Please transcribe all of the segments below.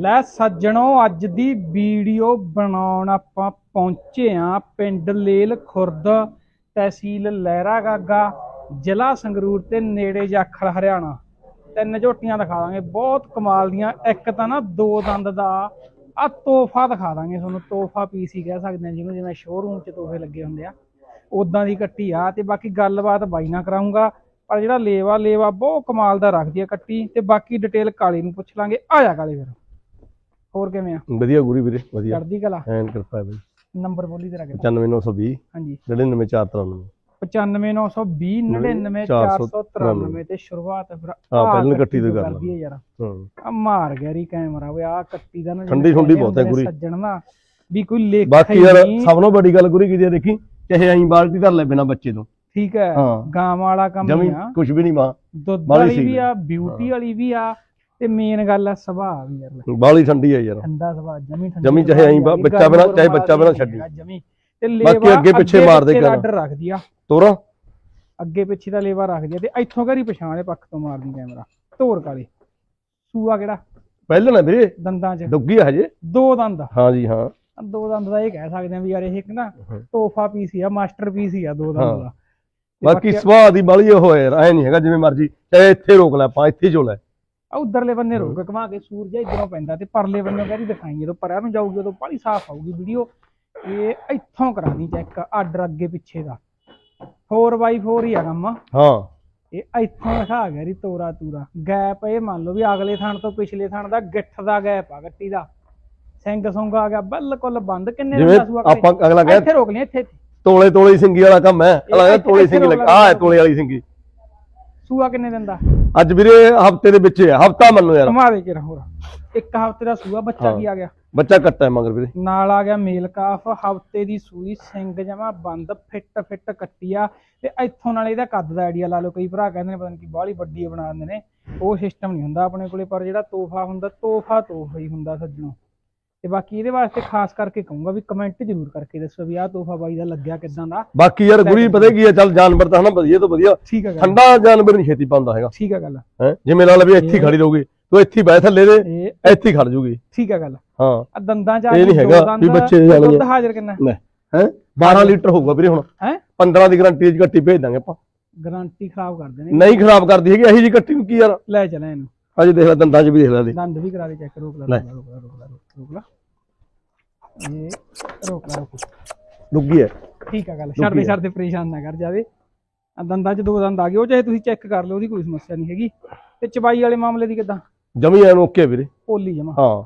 ਲੈ ਸੱਜਣੋ, ਅੱਜ ਦੀ ਵੀਡੀਓ ਬਣਾਉਣ ਆਪਾਂ ਪਹੁੰਚੇ ਆ ਪਿੰਡ ਲੇਲ ਖੁਰਦ ਤਹਿਸੀਲ ਲਹਿਰਾ ਗਾਗਾ, ਜ਼ਿਲ੍ਹਾ ਸੰਗਰੂਰ ਤੇ ਨੇੜੇ ਜਾਖਲ ਹਰਿਆਣਾ। ਤਿੰਨ ਝੋਟੀਆਂ ਦਿਖਾ ਦਾਂਗੇ। ਬਹੁਤ ਕਮਾਲ ਦੀਆਂ। ਇੱਕ ਤਾਂ ਨਾ ਦੋ ਦੰਦ ਦਾ ਆ ਤੋਹਫਾ ਦਿਖਾ ਦਾਂਗੇ ਤੁਹਾਨੂੰ। ਤੋਹਫਾ ਪੀਸ ਹੀ ਕਹਿ ਸਕਦੇ ਆ ਜਿਹਨੂੰ, ਜਿਵੇਂ ਸ਼ੋਰੂਮ 'ਚ ਤੋਹਫੇ ਲੱਗੇ ਹੁੰਦੇ ਆ। ਉਦਾਂ ਦੀ ਕੱਟੀ ਆ ਤੇ ਬਾਕੀ ਗੱਲਬਾਤ ਬਾਈ ਨਾਲ ਕਰਾਉਂਗਾ ਪਰ ਜਿਹੜਾ ਲੇਵਾ ਲੇਵਾ ਬਹੁਤ ਕਮਾਲ ਦਾ ਰੱਖਦੀ ਆ ਕੱਟੀ। ਤੇ ਬਾਕੀ ਡਿਟੇਲ ਕਾਲੀ ਨੂੰ ਪੁੱਛ ਲਾਂਗੇ। ਆ ਜਾ ਕਾਲੇ ਫਿਰ। ਹੋਰ ਕਿਵੇਂ ਆ? ਵਧੀਆ ਗੁਰੀ ਵੀਰੇ ਵਧੀਆ। ਚੜਦੀ ਕਲਾ? ਐਨ ਕਿਰਪਾ ਹੈ ਬਈ। ਨੰਬਰ ਬੋਲੀ ਤੇਰਾ ਕਿੰਨਾ 95920 ਹਾਂਜੀ। 99493 95920 99493 ਤੇ ਸ਼ੁਰੂਆਤ ਫਿਰ ਹਾਂ, ਪਹਿਲਾਂ ਕੱਟੀ ਤੋਂ ਕਰ ਹੈ ਯਾਰ। ਹਾਂ। ਆ ਮਾਰ ਗਿਆ ਰੀ ਕੈਮਰਾ ਵੇ ਆ ਕੱਟੀ ਦਾ ਨਾ ਠੰਡੀ ਠੁੰਡੀ ਬਹੁਤ ਹੈ ਗੁਰੀ। ਸੱਜਣ ਨਾ ਵੀ ਕੋਈ ਲੇਖ ਬਾਕੀ ਯਾਰ ਸਭ ਤੋਂ ਵੱਡੀ ਗੱਲ ਗੁਰੀ ਕੀ ਦੇਖੀ? ਚਾਹੇ ਐਂ ਬਾਲਟੀ ਧਰ ਲੈ ਬਿਨਾ ਬੱਚੇ ਤੋਂ। ਠੀਕ ਹੈ। ਗਾਂ ਵਾਲਾ ਕੰਮ ਜਮੀ ਆ। ਕੁਝ ਵੀ ਨਹੀਂ ਮਾਂ। ਦੁੱਧ ਵਾਲੀ ਵੀ। ਆ ਬਿਊਟੀ ਵਾਲੀ ਵੀ ਆ ਤੇ ਮੇਨ ਗੱਲ ਆ ਸੁਭਾਅ ਵੀ ਯਾਰ ਬਾਲੀ ਠੰਡੀ ਆ ਯਾਰ। ਠੰਡਾ ਸੁਭਾਅ ਜਮੀ ਠੰਡੀ ਜਮੀ ਚਾਹੇ ਐਂ ਦੀ, ਬੱਚਾ ਬਣਾ- ਚਾਹੇ ਬੱਚਾ ਬਣਾ ਛੱਡੀ। ਜਮੀ। ਤੇ ਬਾਕੀ ਲੇਵਾ ਅੱਗੇ ਪਿੱਛੇ ਮਾਰਦੇ ਕਰ। ਆਰਡਰ ਰੱਖਦੀ ਆ ਤੋਰਾ। ਅੱਗੇ ਪਿੱਛੇ ਦਾ ਲੇਵਾ ਰੱਖਦੀ ਆ ਤੇ ਇੱਥੋਂ ਘਰੀ ਪਛਾਣ ਵਾਲੇ ਪੱਖ ਤੋਂ ਮਾਰਦੀ ਕੈਮਰਾ ਧੋਰ ਕਾਲੇ। ਸੂਆ ਕਿਹੜਾ? ਪਹਿਲਾਂ ਨਾ ਵੀਰੇ ਦੰਦਾਂ 'ਚ। ਡੁੱਗੀ ਹਜੇ। ਦੋ ਦੰਦ ਹਾਂ ਜੀ ਹਾਂ। ਦੋ ਦੰਦ ਦਾ ਇਹ ਕਹਿ ਸਕਦੇ ਆ ਵੀ ਯਾਰ ਇਹ ਇੱਕ ਨਾ ਹਾਂ। ਤੋਹਫਾ ਪੀਸ ਹੀ ਆ ਮਾਸਟਰ ਪੀਸ ਹੀ ਆ ਦੋ ਹਾਂ। ਦੰਦ ਦਾ ਬਾਕੀ ਸੁਭਾਅ ਦੀ ਬਾਲੀ ਉਹ ਹੈ ਐ ਨਹੀਂ ਹੈਗਾ ਜਿਵੇਂ ਮਰਜ਼ੀ ਚਾਹੇ ਇੱਥੇ ਰੋਕ ਲੈ ਆਪਾਂ ਇੱਥੇ ਹੀ ਜੋ ਲੈ। ਆ ਉਧਰਲੇ ਬੰਨੇ ਰੋਕ ਕਮਾ ਕੇ ਸੂਰਜ ਇਧਰੋਂ ਪੈਂਦਾ ਤੇ ਪਰਲੇ ਬੰਨੇ ਕਹਿੰਦੀ ਦਿਖਾਈ ਜਦੋਂ ਪਰਾਂ ਨੂੰ ਜਾਊਗੀ ਉਦੋਂ ਬੜੀ ਸਾਫ਼ ਆਊਗੀ ਵੀਡੀਓ। ਇਹ ਇੱਥੋਂ ਕਰਾਣੀ ਚੈੱਕ ਆਰਡਰ ਅੱਗੇ ਪਿੱਛੇ ਦਾ। 4x4 ਹੀ ਆ ਕੰਮ। ਹਾਂ। ਇਹ ਇੱਥੋਂ ਦਿਖਾ ਗਿਆ ਰੀ ਤੋਰਾ ਤੂਰਾ। ਗੈਪ ਇਹ ਮੰਨ ਲਓ ਵੀ ਅਗਲੇ ਥਾਣ ਤੋਂ ਪਿਛਲੇ ਥਾਣ ਦਾ ਗਿੱਠ ਦਾ ਗੈਪ ਆ ਗੱਟੀ ਦਾ। ਸਿੰਘ ਸੁੰਗ ਆ ਗਿਆ ਬਿਲਕੁਲ ਬੰਦ। ਕਿੰਨੇ ਦਾ ਸੂਆ? ਆਪਾਂ ਅਗਲਾ ਇੱਥੇ ਕਹਿੰਦਾ ਰੋਕ ਲਈ ਇੱਥੇ ਇੱਥੇ। ਤੋਲੇ ਤੋਲੇ ਸਿੰਗੀ ਵਾਲਾ ਕੰਮ ਹੈ। ਅਗਲਾ ਇੱਥੇ- ਤੋਲੇ ਇੱਥੇ ਸਿੰਗੀ ਲੱਗ। ਆ ਤੋਲੇ ਵਾਲੀ ਸਿੰਗੀ। ਸੂਆ ਕਿੰਨੇ ਦਿਨ ਦਾ? ਅੱਜ ਵੀਰੇ ਹਫ਼ਤੇ ਦੇ ਵਿੱਚ ਹੈ ਹਫਤਾ ਮੰਨੋ ਯਾਰ। ਘੁਮਾ ਦੇ ਕੇ ਹੋਰ। ਇੱਕ ਹਫ਼ਤੇ ਦਾ ਸੂਆ ਬੱਚਾ ਹਾਂ। ਕੀ ਆ ਗਿਆ? ਬੱਚਾ ਕੱਟਾ ਹੈ ਮਗਰ ਵੀਰੇ। ਨਾਲ ਆ ਗਿਆ ਮੇਲ ਕਾਫ ਹਫ਼ਤੇ ਦੀ ਸੂਈ ਸਿੰਘ ਜਮਾ ਬੰਦ ਫਿੱਟ ਫਿੱਟ ਕੱਟੀ ਆ ਤੇ ਇੱਥੋਂ ਨਾਲ ਇਹਦਾ ਕੱਦ ਦਾ ਆਈਡੀਆ ਲਾ ਲਓ ਕਈ ਭਰਾ ਕਹਿੰਦੇ ਨੇ ਪਤਾ ਨਹੀਂ ਕੀ ਬਾਹਲੀ ਵੱਡੀ ਬਣਾ ਦਿੰਦੇ ਨੇ। ਉਹ ਸਿਸਟਮ ਨਹੀਂ ਹੁੰਦਾ ਆਪਣੇ ਕੋਲੇ ਪਰ ਜਿਹੜਾ ਤੋਹਫਾ ਹੁੰਦਾ ਤੋਹਫਾ ਤੋਹਫਾ ਹੀ ਹੁੰਦਾ ਸੱਜਣੋ। ਤੇ ਬਾਕੀ ਇਹਦੇ ਵਾਸਤੇ ਖਾਸ ਕਰਕੇ ਕਹੂੰਗਾ ਵੀ ਕਮੈਂਟ ਜ਼ਰੂਰ ਕਰਕੇ ਦੱਸੋ ਵੀ ਆਹ ਤੋਹਫਾ ਬਾਈ ਦਾ ਲੱਗਿਆ ਕਿਦਾਂ ਦਾ। ਬਾਕੀ ਯਾਰ ਗੁਰੀ ਪਤਾ ਕੀ ਹੈ ਚੱਲ ਜਾਨਵਰ ਤਾਂ ਹਨਾ ਵਧੀਆ ਤੋਂ ਵਧੀਆ। ਠੀਕ ਗੱਲ। ਠੰਡਾ ਜਾਨਵਰ ਨਹੀਂ ਛੇਤੀ ਪਾਉਂਦਾ ਹੈਗਾ। ਠੀਕ ਆ ਗੱਲ। ਹੈ? ਜਿਵੇਂ ਲਾ ਲੈ ਵੀ ਇੱਥੇ ਹੀ ਖੜੀ ਰਹੂਗੀ ਤੂੰ ਇੱਥੇ ਹੀ ਬਹਿ ਥੱਲੇ ਦੇ ਇੱਥੇ ਹੀ ਖੜ ਜੂਗੀ। ਠੀਕ ਆ ਗੱਲ। ਹਾਂ। ਆ ਦੰਦਾਂ ਚ ਆ ਇਹ ਨਹੀਂ ਹੈਗਾ ਦੰਦ, ਵੀ ਬੱਚੇ ਜਾਣਗੇ। ਦੁੱਧ ਹਾਜ਼ਰ ਕਿੰਨਾ? ਲੈ ਹੈ? 12 ਲੀਟਰ ਹੋਊਗਾ ਵੀਰੇ ਹੁਣ। ਹੈ? 15 ਦੀ ਗਾਰੰਟੀ ਦੀ ਕੱਟੀ ਭੇਜ ਦਾਂਗੇ ਆਪਾਂ। ਗਾਰੰਟੀ ਖਰਾਬ ਕਰ ਦੇਣੇ। ਨਹੀਂ ਖਰਾਬ ਕਰਦੀ ਹੈਗੀ ਇਹੀ ਜੀ ਕੱਟੀ ਨੂੰ ਕੀ ਯਾਰ? ਲੈ ਚਲੇ ਇਹਨੂੰ ਅਜੇ ਦੇਖ ਲੈ ਦੰਦਾਂ 'ਚ ਵੀ ਦੇਖ ਲੈ ਦੇ ਦੰਦ ਵੀ ਕਰਾ ਦੇ ਚੈੱਕ ਰੋਕ ਲਾ। ਰੋਕ ਲਾ ਰੋਕ ਲਾ ਰੋਕ ਲਾ ਇਹ ਰੋਕ ਲਾ ਰੋਕ ਲਾ। ਡੁੱਗੀ ਹੈ। ਠੀਕ ਆ ਗੱਲ ਛੱਡਦੇ। ਛੱਡਦੇ ਪਰੇਸ਼ਾਨ ਨਾ ਕਰ ਜਾਵੇ। ਆ ਦੰਦਾਂ 'ਚ ਦੋ ਦੰਦ ਆ ਗਏ ਉਹ ਚਾਹੇ ਤੁਸੀਂ ਚੈੱਕ ਕਰ ਲਿਓ ਉਹਦੀ ਕੋਈ ਸਮੱਸਿਆ ਨਹੀਂ ਹੈਗੀ। ਤੇ ਚਬਾਈ ਵਾਲੇ ਮਾਮਲੇ ਦੀ ਕਿਦਾਂ? ਜਮੀ ਐਨ ਓਕੇ ਵੀਰੇ। ਪੋਲੀ ਜਮਾ। ਹਾਂ।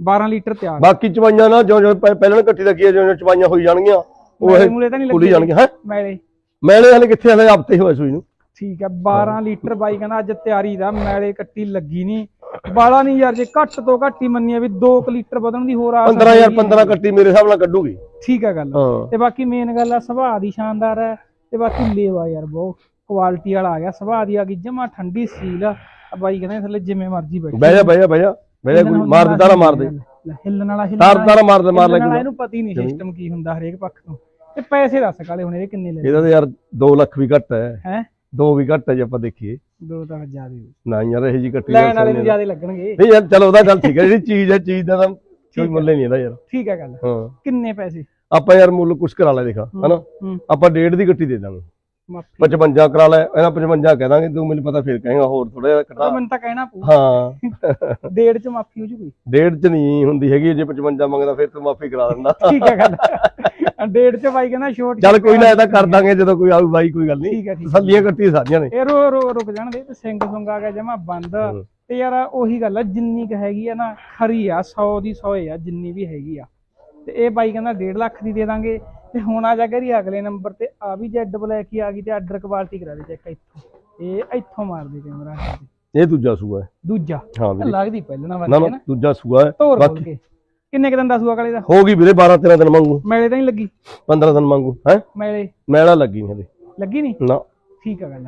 12 ਲੀਟਰ ਤਿਆਰ। ਬਾਕੀ ਚਵਾਈਆਂ ਨਾ ਜੋ ਜੋ ਪਹਿ- ਪਹਿਲਾਂ ਕੱਟੀ ਲੱਗੀ ਹੈ ਜੋ ਜੋ ਚਵਾਈਆਂ ਹੋਈ ਜਾਣਗੀਆਂ ਉਹ ਮੈਲੇ ਇਹ ਮੂਲੇ ਤਾਂ ਨਹੀਂ ਖੁੱਲੀ ਲੱਗੇ। ਜਾਣਗੀਆਂ ਹੈ? ਮੈਲੇ। ਮੈਲੇ ਹਲੇ ਕਿੱਥੇ ਹਲੇ ਹਫ਼ਤੇ ਹੋਏ ਸੂਈ ਨੂੰ। ਠੀਕ ਹੈ 12 ਲੀਟਰ ਬਾਈ ਕਹਿੰਦਾ ਅੱਜ ਤਿਆਰੀ ਦਾ ਮੈਲੇ ਕੱਟੀ ਲੱਗੀ ਨਹੀਂ। ਬਾਲਾ ਨਹੀਂ ਯਾਰ ਜੇ ਘੱਟ ਤੋਂ ਘੱਟ ਹੀ ਮੰਨੀਏ ਵੀ 2 ਲੀਟਰ ਵਧਣ ਦੀ ਹੋਰ ਆਸ 15 ਯਾਰ ਹੈਗੀ 15 ਕੱਟੀ ਮੇਰੇ ਹਿਸਾਬ ਨਾਲ ਕੱਢੂਗੀ। ਠੀਕ ਹੈ ਗੱਲ। ਤੇ ਬਾਕੀ ਮੇਨ ਗੱਲ ਆ ਸੁਭਾਅ ਦੀ ਸ਼ਾਨਦਾਰ ਹੈ। ਤੇ ਬਾਕੀ ਲੇਵਾ ਯਾਰ ਬਹੁਤ ਕੁਆਲਿਟੀ ਵਾਲਾ ਆ ਗਿਆ ਸੁਭਾਅ ਦੀ ਆ ਗਈ ਜਮਾ ਠੰਡੀ ਸੀਲ ਆ। ਆ ਬਾਈ ਕਹਿੰਦੇ ਥੱਲੇ ਜਿਵੇਂ ਮਰਜ਼ੀ ਬੈਠੀ। ਬਹਿ ਜਾ ਬਹਿ ਜਾ ਬਹਿ ਜਾ। ਜਾ ਕੋਈ ਮਾਰ ਦੇ ਤਾਰਾ ਮਾਰ ਦੇ। ਹਿੱਲਣ ਵਾਲਾ ਹਿੱਲਣ ਤਾਰ ਤਾਰਾ ਮਾਰ ਦੇ ਮਾਰ ਲੈ ਹਿੱਲਣ ਵਾਲਾ ਕੋਈ ਇਹਨੂੰ ਪਤਾ ਹੀ ਨਹੀਂ ਸਿਸਟਮ ਕੀ ਹੁੰਦਾ ਹਰੇਕ ਪੱਖ ਤੋਂ। ਤੇ ਪੈਸੇ ਦੱਸ ਕਾਲੇ ਹੁਣ ਇਹਦੇ ਕਿੰਨੇ ਲੈ ਇਹਦਾ ਤਾਂ ਯਾਰ 2 ਲੱਖ ਵੀ ਘੱਟ ਹੈ। ਹੈ? 2 ਵੀ ਘੱਟ ਹੈ ਜੇ ਆਪਾਂ ਦੇਖੀਏ। ਦੋ ਤਾਂ ਜ਼ਿਆਦਾ ਨਾ ਯਾਰ ਇਹ ਜੀ ਕੱਟੀ ਲੈਣ ਵਾਲੇ ਨੂੰ। ਜ਼ਿਆਦਾ ਲੱਗਣਗੇ। ਨਹੀਂ ਯਾਰ ਚਲ ਉਹਦਾ ਗੱਲ ਠੀਕ ਹੈ ਜਿਹੜੀ ਚੀਜ਼ ਹੈ ਚੀਜ਼ ਦਾ ਤਾਂ ਕੋਈ ਮੁੱਲ ਨਹੀਂ ਇਹਦਾ ਯਾਰ। ਠੀਕ ਹੈ ਗੱਲ। ਹਾਂ। ਕਿੰਨੇ ਪੈਸੇ? ਆਪਾਂ ਯਾਰ ਮੁੱਲ ਕੁਛ ਕਰਾ ਲੈ ਦੇਖਾ ਹਨਾ? ਆਪਾਂ ਡੇਢ ਦੀ ਗੱਟੀ ਦੇ ਦਾਂਗੇ। ਮਾਫੀ। 55 ਕਰਾ ਲੈ ਇਹਨਾਂ 55 ਕਹਿ ਦਾਂਗੇ ਤੂੰ ਮੈਨੂੰ ਪਤਾ ਫਿਰ ਕਹੇਗਾ ਹੋਰ ਥੋੜਾ ਜਿਹਾ ਘਟਾ। ਮੈਨੂੰ ਤਾਂ ਕਹਿਣਾ ਪਊ। ਹਾਂ। ਡੇਢ ਚ ਮਾਫੀ ਹੋ ਜੂ ਕੋਈ ਡੇਢ ਚ ਨਹੀਂ ਹੁੰਦੀ ਹੈਗੀ ਜੇ 55 ਮੰਗਦਾ ਫਿਰ ਤੂੰ ਮਾਫੀ ਕਰਾ ਦਿੰਦਾ। ਠੀਕ ਹੈ ਗੱਲ। ਡੇਢ ਚ ਬਾਈ ਕਹਿੰਦਾ ਛੋਟ ਚੱਲ ਕੋਈ ਨਾ ਇਹ ਤਾਂ ਕਰ ਦਾਂਗੇ ਜਦੋਂ ਕੋਈ ਆਊ ਬਾਈ ਕੋਈ ਗੱਲ ਨਹੀਂ। ਠੀਕ ਹੈ ਠੀਕ ਹੈ। ਤਸੱਲੀਆਂ ਕੱਟੀ ਸਾਰੀਆਂ ਨੇ। ਇਹ ਰੋ ਰੋ ਰੁਕ ਜਾਣ ਦੇ ਤੇ ਸਿੰਘ ਸੁੰਗ ਆ ਗਿਆ ਜਮਾ ਬੰਦ। ਤੇ ਯਾਰ ਉਹੀ ਗੱਲ ਆ ਜਿੰਨੀ ਕ ਹੈਗੀ ਆ ਨਾ ਖਰੀ ਆ 100 ਦੀ 100 ਆ ਜਿੰਨੀ ਵੀ ਹੈਗੀ ਆ। ਤੇ ਇਹ ਬਾਈ ਕਹਿੰਦਾ 1.5 ਲੱਖ ਦੀ ਦੇ ਦਾਂਗੇ। ਤੇ ਹੁਣ ਆ ਜਾ ਕਰੀ ਅਗਲੇ ਨੰਬਰ ਤੇ ਆ ਵੀ ਜੈਡ ਬਲੈਕ ਹੀ ਆ ਗਈ ਤੇ ਆਰਡਰ ਕੁਆਲਿਟੀ ਕਰਾ ਦੇ ਚੈੱਕ ਇੱਥੋਂ। ਇਹ ਇੱਥੋਂ ਮਾਰ ਦੇ ਕੈਮਰਾ ਇਹ ਦੂਜਾ ਸੂਆ ਹੈ। ਦੂਜਾ। ਹਾਂ ਵੀਰੇ। ਲੱਗਦੀ ਪਹਿਲਾਂ ਨਾ ਵਾਲੀ ਨਾ ਨਾ ਦੂਜਾ ਸੂਆ ਹੈ। ਬਾਕੀ ਕੇ। ਕਿੰਨੇ ਕ ਦਿਨ ਦਾ ਸੂਆ ਕਾਲੇ ਦਾ? ਹੋ ਗਈ ਵੀਰੇ 12 13 ਦਿਨ ਮੰਗੂ ਮੈਲੇ ਤਾਂ ਨਹੀਂ ਲੱਗੀ? 15 ਦਿਨ ਮੰਗੂ ਹੈ? ਮੈਲੇ? ਮੈਲਾ ਲੱਗੀ ਨੀ ਹਲੇ ਲੱਗੀ ਨਹੀਂ? ਨਾ। ਠੀਕ ਆ ਗੱਲ।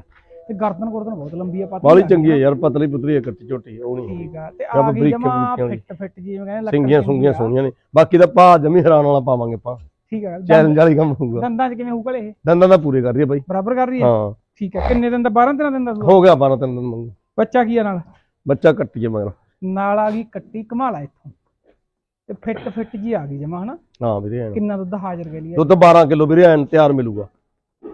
ਤੇ ਗਰਦਨ ਗੁਰਦਨ ਬਹੁਤ ਲੰਬੀ ਆ ਪਤਾ ਬਾਲੀ ਚੰਗੀ ਹੈ ਯਾਰ ਪਤਲੀ ਪੁਤਲੀ ਹੈ ਕੱਟੀ ਝੋਟੀ ਉਹ ਨਹੀਂ ਠੀਕ ਆ ਤੇ ਆ ਗਈ ਜਮਾ। ਫਿੱਟ ਫਿੱਟ ਜਿਵੇਂ ਕਹਿੰਦੇ ਸਿੰਗੀਆਂ ਸੁੰਗੀਆਂ ਆ। ਸੋਹਣੀਆਂ ਨੇ ਬਾਕੀ ਦਾ ਭਾ ਜਮੀ ਹੈਰਾਨ ਵਾਲਾ ਪਾਵਾਂਗੇ ਆਪਾਂ। ਠੀਕ ਆ ਚੈਲੰਜ ਵਾਲੀ ਕੰਮ ਹੋਊਗਾ। ਦੰਦਾਂ 'ਚ ਕਿਵੇਂ ਹੋਊਗਾ ਇਹ? ਦੰਦਾਂ ਦਾ ਪੂਰੇ ਕਰ ਰਹੀ ਹੈ ਬਾਈ। ਬਰਾਬਰ ਕਰ ਰਹੀ ਹੈ ਹਾਂ। ਠੀਕ ਹੈ ਕਿੰਨੇ ਦਿਨ ਦਾ? 12 13 ਦਿਨ ਦਾ? ਹੋ ਗਿਆ 12 13 ਦਿਨ ਮੰਗੂ ਬੱਚਾ ਕੀ ਆ ਨਾਲ? ਬੱਚਾ ਕੱਟੀਏ ਮਗਰ। ਨਾਲ ਆ ਗਈ ਕੱਟੀ ਕਮਾਲਾ ਇੱਥੋਂ। ਤੇ ਫਿੱਟ ਫਿੱਟ ਜੀ ਆ ਗਈ ਜਮਾ ਹਨਾ? ਹਾਂ ਵੀਰੇ ਐਨ। ਕਿੰਨਾ ਦੁੱਧ ਹਾਜ਼ਰ ਕੇ ਲਈ ਦੁੱਧ 12 ਕਿਲੋ ਵੀਰੇ ਐਨ ਤਿਆਰ ਮਿਲੂਗਾ।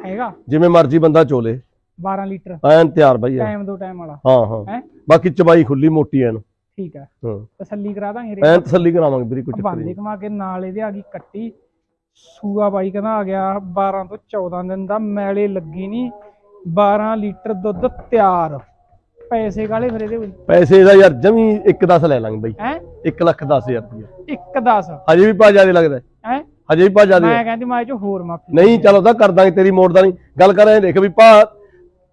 ਹੈਗਾ? ਜਿਵੇਂ ਮਰਜ਼ੀ ਬੰਦਾ ਚੋਲੇ। 12 ਲੀਟਰ। ਐਨ ਤਿਆਰ ਬਾਈ। ਟਾਈਮ ਦੋ ਟਾਈਮ ਵਾਲਾ। ਹਾਂ ਹਾਂ। ਬਾਕੀ ਚਬਾਈ ਖੁੱਲੀ ਮੋਟੀ ਐਨ। ਠੀਕ ਹੈ ਹਾਂ। ਤਸੱਲੀ ਕਰਾ ਦਾਂਗੇ ਐਨ ਤਸੱਲੀ ਕਰਾਵਾਂਗੇ ਵੀਰੇ ਕੋਈ ਚੱਕਰ ਬਾਂਦੇ ਨਹੀਂ। ਕਮਾ ਕੇ ਨਾਲ ਇਹਦੇ ਆ ਗਈ ਕੱਟੀ। ਸੂਆ ਬਾਈ ਕਹਿੰਦਾ ਆ ਗਿਆ 12 ਤੋਂ 14 ਦਿਨ ਦਾ ਮੈਲੇ ਲੱਗੀ ਨਹੀਂ 12 ਲੀਟਰ ਦੁੱਧ ਤਿਆਰ। ਪੈਸੇ ਕਾਲੇ ਫਿਰ ਇਹਦੇ ਵਿੱਚ ਪੈਸੇ ਦਾ ਯਾਰ ਜਮੀ 1.10 ਲੈ ਲਾਂਗੇ ਬਾਈ। ਹੈ? 1 ਲੱਖ 10000 ਰੁਪਏ 1 10 ਹਜੇ ਵੀ ਪਾ ਜਿਆਦੇ ਲੱਗਦਾ। ਹੈ। ਹਜੇ ਵੀ ਪਾ ਜਿਆਦੇ ਮੈਂ ਕਹਿੰਦੀ ਮੈਂ ਚ ਹੋਰ ਮਾਫੀ ਨਹੀਂ ਚਲ ਉਹਦਾ ਕਰ ਦਾਂਗੇ ਤੇਰੀ ਮੋੜ ਦਾ ਨਹੀਂ। ਗੱਲ ਕਰ ਰਹੇ ਦੇਖ ਵੀ ਪਾ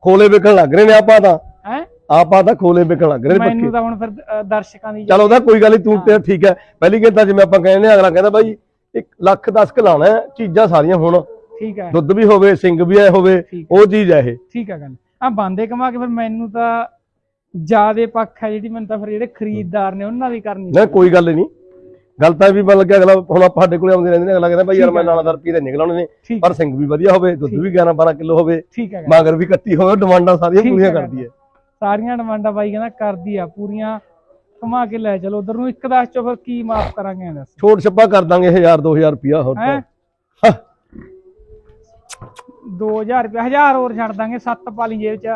ਖੋਲੇ ਵਿਕਣ ਲੱਗ ਰਹੇ ਨੇ ਆਪਾਂ ਤਾਂ। ਹੈ? ਆਪਾਂ ਤਾਂ ਖੋਲੇ ਵਿਕਣ ਲੱਗ ਰਹੇ ਨੇ ਮੈਨੂੰ ਪੱਕੇ ਤਾਂ ਹੁਣ ਫਿਰ ਦਰਸ਼ਕਾਂ ਦੀ ਚਲ ਉਹਦਾ ਕੋਈ ਗੱਲ ਨਹੀਂ ਤੂੰ ਤੇ ਠੀਕ ਹੈ। ਪਹਿਲੀ ਗੱਲ ਤਾਂ ਜਿਵੇਂ ਆਪਾਂ ਕਹਿੰਦੇ ਅਗਲਾ ਕਹਿੰਦਾ ਬਾਈ 1 ਲੱਖ 10 ਕਲਾਣਾ ਹੈ ਚੀਜ਼ਾਂ ਸਾਰੀਆਂ ਹੁਣ। ਠੀਕ ਹੈ। ਦੁੱਧ ਵੀ ਹੋਵੇ ਸਿੰਘ ਵੀ ਹੋਵੇ। ਉਹ ਚੀਜ਼ ਹੈ ਇਹ। ਠੀਕ ਹੈ ਗੱਲ। ਆ ਬਾਂਦੇ ਕਮਾ ਕੇ ਫਿਰ ਮੈਨੂੰ ਤਾਂ ਜਿਆਦੇ ਪੱਖ ਹੈ ਜਿਹੜੀ ਮੈਨੂੰ ਤਾਂ ਫਿਰ ਜਿਹੜੇ ਖਰੀਦਦਾਰ ਨੇ ਉਹਨਾਂ ਦੀ ਕਰਨੀ ਨਾ ਕੋਈ ਗੱਲ ਨਹੀਂ ਗੱਲ ਤਾਂ ਵੀ ਮਤਲਬ ਕਿ ਅਗਲਾ ਹੁਣ ਆਪਾਂ ਸਾਡੇ ਕੋਲੇ ਆਉਂਦੇ ਰਹਿੰਦੇ ਨੇ ਅਗਲਾ ਕਹਿੰਦਾ ਬਾਈ ਯਾਰ ਮੈਂ ਰੁਪਏ ਦੇ ਨਿਕਲਾਉਣੇ ਨੇ ਪਰ ਸਿੰਘ ਵੀ ਵਧੀਆ ਹੋਵੇ ਦੁੱਧ ਵੀ 11 12 ਕਿਲੋ ਹੋਵੇ ਠੀਕ ਹੈ ਗੱਲ। ਮਗਰ ਵੀ ਕੱਟੀ ਹੋਵੇ ਡਿਮਾਂਡਾਂ ਸਾਰੀਆਂ ਪੂਰੀਆਂ ਕਰਦੀ ਹੈ। ਸਾਰੀਆਂ ਡਿਮਾਂਡਾਂ ਬਾਈ ਕਹਿੰਦਾ ਕਰਦੀ ਆ ਪੂਰੀਆਂ ਕਮਾ ਕੇ ਲੈ ਚਲੋ ਉਧਰ ਨੂੰ ਇੱਕ ਦਸ ਚੋਂ ਫਿਰ ਕੀ ਮਾਫ ਕਰਾਂਗੇ ਦੱਸ। ਛੋਟ ਛੱਪਾ ਕਰ ਦਾਂਗੇ 1000 2000 ਰੁਪਿਆ ਹੋਰ ਤਾਂ। 2000 ਰੁਪਏ 1000 ਹੋਰ ਛੱਡ ਦਾਂਗੇ ਸੱਤ ਪਾਲੀ ਜੇਬ ਚ।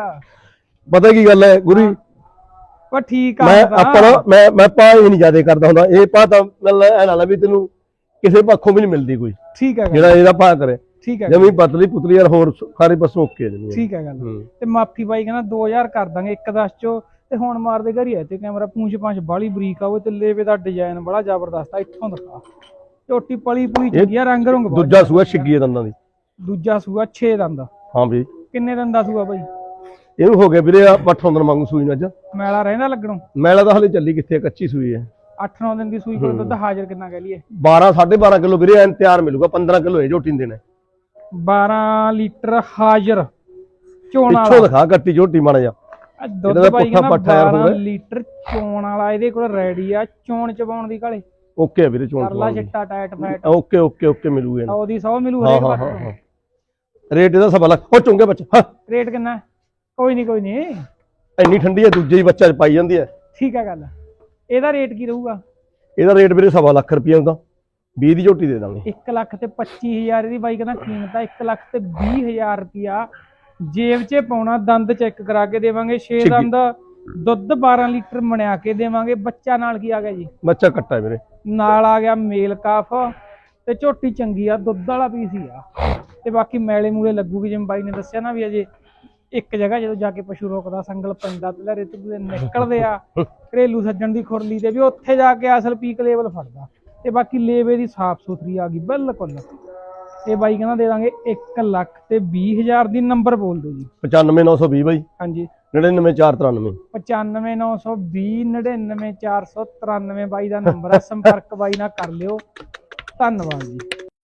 ਪਤਾ ਕੀ ਗੱਲ ਹੈ ਗੁਰੀ ਪਰ ਠੀਕ ਆ ਮੈਂ। ਆਪਣਾ ਮੈਂ ਮੈਂ ਪਾ ਹੀ ਨਹੀਂ ਜ਼ਿਆਦਾ ਕਰਦਾ ਹੁੰਦਾ। ਇਹ ਪਾ ਤਾਂ ਮਤਲਬ ਐ ਨਾਲ ਵੀ ਤੈਨੂੰ ਕਿਸੇ ਪੱਖੋਂ ਵੀ ਨਹੀਂ ਮਿਲਦੀ ਕੋਈ। ਠੀਕ ਹੈ ਜਿਹੜਾ ਇਹਦਾ ਪਾ ਕਰੇ। ਠੀਕ ਹੈ ਜਮੀ ਪਤਲੀ ਪੁਤਲੀ ਯਾਰ ਹੋਰ ਸਾਰੇ ਪਾਸੋਂ ਓਕੇ ਜਮੀ ਠੀਕ ਹੈ ਗੱਲ। ਤੇ ਮਾਫੀ ਬਾਈ ਕਹਿੰਦਾ 2000 ਕਰ ਦਾਂਗੇ ਇੱਕ ਦਸ ਚੋਂ। ਤੇ ਹੁਣ ਮਾਰਦੇ ਘਰੀ ਆ ਤੇ ਕੈਮਰਾ ਪੂੰਛ ਪੰਛ ਬਾਲੀ ਬਰੀਕ ਆ ਉਹ ਤੇ ਲੇਵੇ ਦਾ ਡਿਜ਼ਾਈਨ ਬੜਾ ਜ਼ਬਰਦਸਤ ਆ ਇੱਥੋਂ ਦਿਖਾ। ਝੋਟੀ ਪਲੀ ਪੂਰੀ ਚੰਗੀ ਆ ਰੰਗ ਰੰਗ ਦੂਜਾ ਸੂਆ ਛਿੱਗੀ ਦੰਦਾਂ ਦੀ। ਦੂਜਾ ਸੂਆ 6 ਦੰਦ ਹਾਂ ਵੀ ਕਿੰਨੇ ਦੰਦ ਦਾ ਸੂਆ ਬਾਈ? ਇਹਨੂੰ ਹੋ ਗਿਆ ਵੀਰੇ ਆ ਪੱਠ ਹੁੰਦਰ ਮੰਗੂ ਸੂਈ ਨੂੰ ਅੱਜ। ਮੈਲਾ ਰਹਿੰਦਾ ਲੱਗਣੋਂ? ਮੈਲਾ ਤਾਂ ਹਲੇ ਚੱਲੀ ਕਿੱਥੇ ਆ, ਕੱਚੀ ਸੂਈ ਹੈ। 8-9 ਦਿਨ ਦੀ ਸੂਈ ਕੋਲ ਦੁੱਧ ਹਾਜ਼ਰ ਕਿੰਨਾ ਕਹਿ ਲਈਏ? 12 12.5 ਕਿਲੋ ਵੀਰੇ ਐਨ ਤਿਆਰ ਮਿਲੂਗਾ 15 ਕਿਲੋ ਇਹ ਝੋਟੀ ਨੂੰ ਦੇਣਾ। 12 ਲੀਟਰ ਹਾਜ਼ਰ ਚੋਣ ਪਿੱਛੋਂ ਵਾਲਾ। ਦਿਖਾ ਕੱਟੀ ਝੋਟੀ ਮਾੜਾ ਜਾ ਆਹ ਦੁੱਧ ਇਹਦਾ ਪੁੱਠਾ ਕਹਿੰਦਾ ਪੱਠਾ ਯਾਰ 12 ਹੋਵੇ। ਲੀਟਰ ਚੋਣ ਵਾਲਾ ਇਹਦੇ ਕੋਲ ਰੈਡੀ ਆ ਚੋਣ ਚਬਾਉਣ ਦੀ ਕਾਲੇ ਓਕੇ ਵੀਰੇ ਚੋਣ ਕਰਲਾ ਚਿੱਟਾ tight fat okay okay okay ਮਿਲੂਗਾ ਇਹਨੂੰ। 100 ਦੀ 100 ਮਿਲੂ ਹਾਂ ਹਰੇਕ ਹਾਂ ਵਾਰ। ਹਾਂ ਹਾਂ। ਰੇਟ ਇਹਦਾ ਸਵਾ ਲੱਖ। ਉਹ ਚੁੰਗੇ ਬੱਚਾ ਹਾਂ। ਰੇਟ ਕਿੰਨਾ? ਹੈ? ਕੋਈ ਨਹੀਂ ਕੋਈ ਨਹੀਂ ਇੰਨੀ ਠੰਡੀ ਹੈ ਦੂਜੇ ਹੀ ਬੱਚਾ ਪਾਈ ਜਾਂਦੀ ਹੈ। ਠੀਕ ਹੈ ਗੱਲ। ਇਹਦਾ ਰੇਟ ਕੀ ਰਹੂਗਾ? ਇਹਦਾ ਰੇਟ ਵੀਰੇ ਸਵਾ ਲੱਖ ਰੁਪਏ ਹੁੰਦਾ। 20 ਦੀ ਝੋਟੀ ਦੇ ਦਾਂਗੇ। 1 ਲੱਖ ਤੇ 25000 ਇਹਦੀ ਬਾਈ ਕਹਿੰਦਾ ਕੀਮਤ ਆ 1 ਲੱਖ ਤੇ 20000 ਰੁਪਿਆ ਜੇਬ 'ਚ ਪਾਉਣਾ ਦੰਦ ਚੈੱਕ ਕਰਾ ਕੇ ਦੇਵਾਂਗੇ 6 ਠੀਕ ਹੈ। ਦੰਦ ਦੁੱਧ 12 ਲੀਟਰ ਮਣਿਆ ਕੇ ਦੇਵਾਂਗੇ। ਬੱਚਾ ਨਾਲ ਕੀ ਆ ਗਿਆ ਜੀ? ਬੱਚਾ ਕੱਟਾ ਵੀਰੇ। ਨਾਲ ਆ ਗਿਆ ਮੇਲ ਕਾਫ ਤੇ ਝੋਟੀ ਚੰਗੀ ਆ ਦੁੱਧ ਵਾਲਾ ਪੀਸ ਹੀ ਆ। ਤੇ ਬਾਕੀ ਮੈਲੇ ਮੂਲੇ ਲੱਗੂਗੀ ਜਿਵੇਂ ਬਾਈ ਨੇ ਦੱਸਿਆ ਨਾ ਵੀ ਅਜੇ ਇੱਕ ਜਗ੍ਹਾ ਜਦੋਂ ਜਾ ਕੇ ਪਸ਼ੂ ਰੋਕਦਾ ਸੰਗਲ ਪੈਂਦਾ ਤੇ ਲਰੇ ਤੇ ਨਿਕਲਦੇ ਆ ਘਰੇਲੂ ਸੱਜਣ ਦੀ ਖੁਰਲੀ ਤੇ ਵੀ ਉੱਥੇ ਜਾ ਕੇ ਅਸਲ ਪੀਕ ਲੈਵਲ ਫੜਦਾ। ਤੇ ਬਾਕੀ ਲੇਵੇ ਦੀ ਸਾਫ਼ ਸੁਥਰੀ ਆ ਗਈ ਬਿਲਕੁਲ। ਇਹ ਬਾਈ ਕਹਿੰਦਾ ਦੇ ਦਾਂਗੇ 1 ਲੱਖ ਤੇ 20000 ਦੀ ਨੰਬਰ ਬੋਲ ਦਿਓ ਜੀ। 95920 ਬਾਈ। ਹਾਂਜੀ। 99493 95920 99493 ਬਾਈ ਦਾ ਨੰਬਰ ਹੈ ਸੰਪਰਕ ਬਾਈ ਨਾਲ ਕਰ ਲਿਓ। ਧੰਨਵਾਦ ਜੀ।